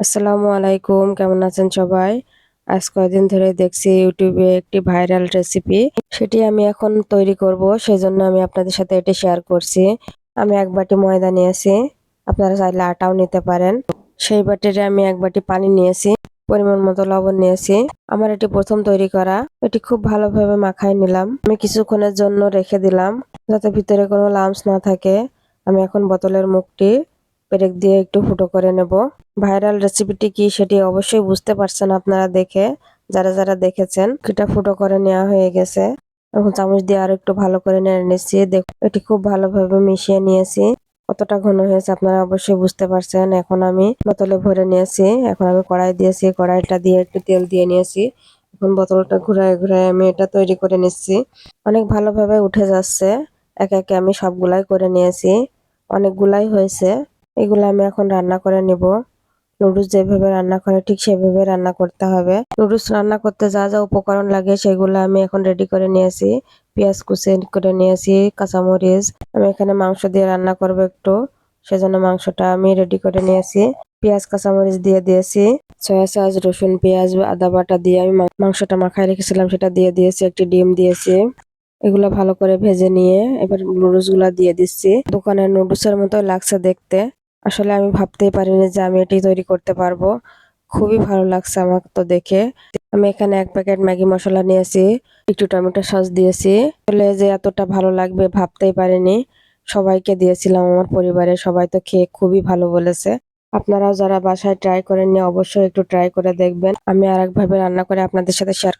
আসসালামু আলাইকুম, কেমন আছেন সবাই? আজ কয়েকদিন ধরে দেখছি ইউটিউবে একটি ভাইরাল রেসিপি। সেটি আমি এখন তৈরি করব, সেজন্য আমি আপনাদের সাথে এটি শেয়ার করছি। আমি এক বাটি ময়দা নিয়েছি, আপনারা চাইলে আটাও নিতে পারেন। সেই বাটিতে আমি এক বাটি পানি নিয়েছি, পরিমাণ মতো লবণ নিয়েছি। আমার এটি প্রথম তৈরি করা। এটি খুব ভালোভাবে মাখায় নিলাম। আমি কিছুক্ষণের জন্য রেখে দিলাম, যাতে ভিতরে কোনো লামস না থাকে। আমি এখন বোতলের মুখটি পেরেক দিয়ে একটু ফুটো করে নেব। ভাইরাল রেসিপিটি কি সেটি অবশ্যই বুঝতে পারছেন আপনারা দেখে, যারা যারা দেখেছেন এটা ফুটো করে নেওয়া হয়ে গেছে। এখন চামচ দিয়ে আর একটু ভালো করে নেড়ে নিচ্ছি। দেখ, এটি খুব ভালোভাবে মিশিয়ে নিয়েছি। কতটা ঘন হয়েছে আপনারা অবশ্যই বুঝতে পারছেন। এখন আমি বোতলে ভরে নিয়েছি। এখন আমি কড়াই দিয়েছি। কড়াইটা দিয়ে একটু তেল দিয়ে নিয়েছি। এখন বোতলটা ঘুরায় ঘুরায় আমি এটা তৈরি করে নিচ্ছি। অনেক ভালোভাবে উঠে যাচ্ছে। একে একে আমি সবগুলাই করে নিয়েছি। অনেকগুলাই হয়েছে। এগুলো আমি এখন রান্না করে নিব। নুডলস যেভাবে রান্না করে ঠিক সেভাবে রান্না করতে হবে। নুডলস রান্না করতে যা যা উপকরণ লাগে সেগুলো আমি এখন রেডি করে নিয়েছি। পেঁয়াজ কুচি করে নিয়েছি, কাঁচামরিচ। আমি এখানে মাংস দিয়ে রান্না করব একটু, সেজন্য মাংসটা আমি রেডি করে নিয়েছি। পেঁয়াজ, কাঁচামরিচ দিয়ে দিয়েছি। সয়া সস রসুন, পেঁয়াজ, আদা বাটা দিয়ে আমি মাংসটা মাখায় রেখেছিলাম, সেটা দিয়ে দিয়েছি, একটি ডিম দিয়েছি। এগুলো ভালো করে ভেজে নিয়ে এবার নুডলসগুলা দিয়ে দিচ্ছি। দোকানের নুডলসের মতো লাগছে দেখতে। আসলে আমি ভাবতেই পারিনি যে আমি এটি তৈরি করতে পারব। খুবই ভালো লাগছে আমার তো দেখে। আমি এখানে এক প্যাকেট ম্যাগি মশলা নিয়েছি, একটু টমেটো সস দিয়েছি। আসলে যে এতটা ভালো লাগবে ভাবতেই পারিনি। সবাইকে দিয়েছিলাম, আমার পরিবারের সবাই তো খেয়ে খুবই ভালো বলেছে। আপনারাও যারা বাসায় ট্রাই করেননি, অবশ্যই একটু ট্রাই করে দেখবেন। আমি আর একভাবে রান্না করে আপনাদের সাথে শেয়ার